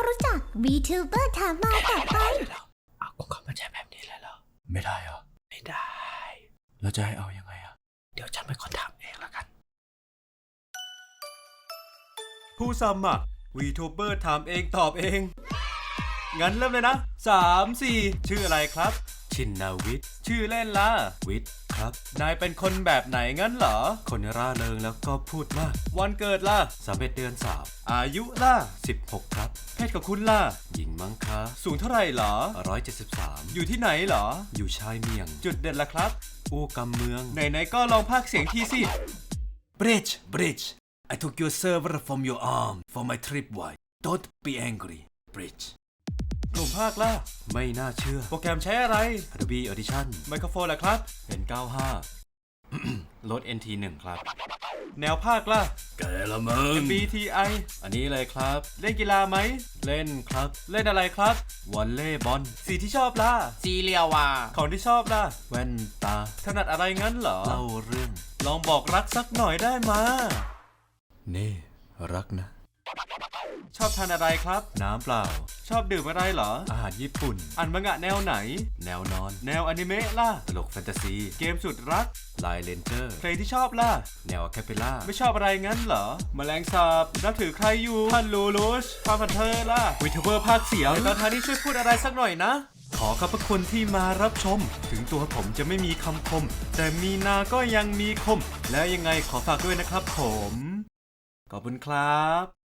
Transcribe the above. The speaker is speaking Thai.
เขารู้จัก VTuber ถามมาต่อไปเอาก็เขามาใช้แบบนี้เลยเหรอ ไม่ได้เหรอ ไม่ได้ แล้วจะให้เอายังไงอะ เดี๋ยวฉันเป็นคนทำเองแล้วกัน ผู้สมัครวีทูเบอร์ถามเองตอบเอง งั้นเริ่มเลยนะสามสี่ชื่ออะไรครับ ชินนาวิทย์ชื่อเล่นล่ะวิทย์ครับ นายเป็นคนแบบไหนงั้นเหรอ คนร่าเริงแล้วก็พูดมาก วันเกิดล่ะสามเอ็ดเดือนสามอายุล่ะสิบหกครับ เพศของคุณล่ะหญิงมั้งคะ สูงเท่าไหร่เหรอร้อยเจ็ดสิบสามอยู่ที่ไหนเหรอ อยู่ชายเมียง จุดเด่นล่ะครับ อู้กำเมือง ไหนๆก็ลองพากย์เสียงทีสิ Bridge, Bridge. I took your server from your arm for my trip wide. Don't be angry, Bridge. กลุ่มภาคล่ะไม่น่าเชื่อ โปรแกรมใช้อะไร Adobe Audition ไมโครโฟนล่ะครับ N95 ลด NT1 ครับ แนวภาคล่ะ แกละมึง MBTI อันนี้เลยครับ เล่นกีฬาไหม เล่นครับ เล่นอะไรครับวอลเล่บอล สีที่ชอบล่ะ ซีเรียว่า ของที่ชอบล่ะ แว่นตา ถนัดอะไรงั้นเหรอ เล่าเรื่อง ลองบอกรักสักหน่อยได้มา นี่ รักนะ ชอบทานอะไรครับ น้ำเปล่า ชอบดื่มอะไรเหรอ อาหารญี่ปุ่นอ่านมังงะแนวไหน แนวนอน แนวอนิเมะล่ะ ตลกแฟนตาซี เกมสุดรักลายเลนเจอร์เพลงที่ชอบล่ะ แนวอะแคปเปล่า ไม่ชอบอะไรงั้นเหรอแมลงสาบนับถือใครอยู่ท่านลูลูชพาพันเธอล่ะ วิทเวอร์ภาคเสียงตอนท้ายนี้ช่วยพูดอะไรสักหน่อยนะ ขอขอบพระคุณที่มารับชม ถึงตัวผมจะไม่มีคำคม แต่มีนาก็ยังมีคม และยังไงขอฝากด้วยนะครับผม ขอบคุณครับ